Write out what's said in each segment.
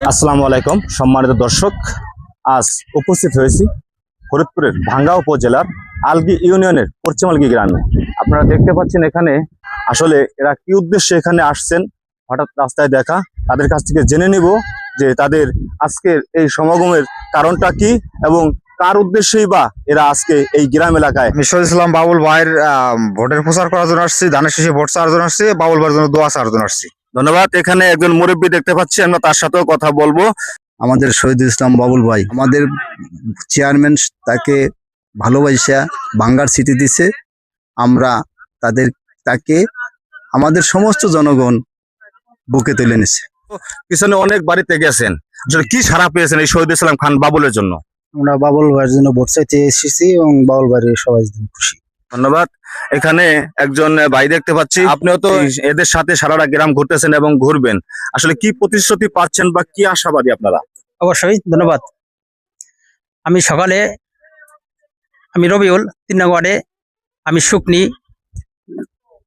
আসসালামু আলাইকুম, সম্মানিত দর্শক। আজ উপস্থিত হয়েছি ফরিদপুরের ভাঙ্গা উপজেলার আলগি ইউনিয়নের পশ্চিমালগি গ্রামে। আপনারা দেখতে পাচ্ছেন এখানে আসলে এরা কি উদ্দেশ্যে এখানে আসছেন, হঠাৎ রাস্তায় দেখা। তাদের কাছ থেকে জেনে নিব যে তাদের আজকের এই সমাগমের কারণটা কি এবং কার উদ্দেশ্যেই বা এরা আজকে এই গ্রাম এলাকায় শহীদ ইসলাম বাবুল ভাইয়ের ভোটের প্রচার করার জন্য আসছি ধানের শেষে ভোট চাওয়ার জন্য আসছি, বাবুল ভাইয়ের জন্য দোয়া চাওয়ার জন্য আসছি। ধন্যবাদ। এখানে একজন মুরব্বী দেখতে পাচ্ছি আমরা তার সাথেও কথা বলব। আমাদের শহীদ ইসলাম বাবুল ভাই আমাদের চেয়ারম্যান তাকে ভালোবাসা বাঙ্গার সিটি দিছে। আমরা তাদের তাকে আমাদের সমস্ত জনগণ বুকে তুলে নিছে। পিছনে অনেক বাড়িতে গেছেন। আসলে কি সারা পেয়েছেন এই শহীদ ইসলাম খান বাবুলের জন্য? আমরা বাবুল ভাইয়ের জন্য ভোট চাইতে এসেছি এবং বাবুল ভাইয়ের সবাই খুশি। ধন্যবাদ। এখানে একজন ভাই দেখতে পাচ্ছি। আপনিও তো এদের সাথে সারাটা গ্রাম ঘুরতেছেন এবং ঘুরবেন। আসলে কি প্রতিশ্রুতি পাচ্ছেন বা কি আশাবাদী আপনারা? অবশ্যই ধন্যবাদ। আমি সকালে আমি রবিউল তিন ওয়ার্ডে আমি শুকনি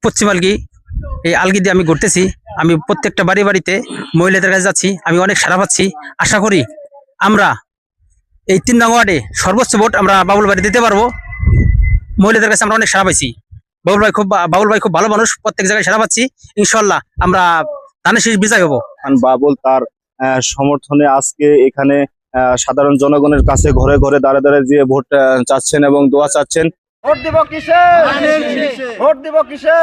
পশ্চিমালগি এই আলগি দিয়ে আমি ঘুরতেছি। আমি প্রত্যেকটা বাড়ি বাড়িতে মহিলাদের কাছে যাচ্ছি। আমি অনেক সারা পাচ্ছি। আশা করি আমরা এই তিন নং ওয়ার্ডে সর্বোচ্চ ভোট আমরা বাবুল বাড়ি দিতে পারব। মহিলাদের কাছে আমরা অনেক সারা পাইছি। বাবুল ভাই খুব বাবুল ভাই খুব ভালো মানুষ প্রত্যেক জায়গায় সারা পাচ্ছি। ইনশাল্লাহ আমরা ধানের শেষ বিজয় হব বাবুল তার আহ, সমর্থনে আজকে এখানে আহ, সাধারণ জনগণের কাছে ঘরে ঘরে দাঁড়ে দাঁড়ে যে ভোট চাচ্ছেন এবং দোয়া চাচ্ছেন। ভোট দিব কিসে? ভোট দিব কিসে?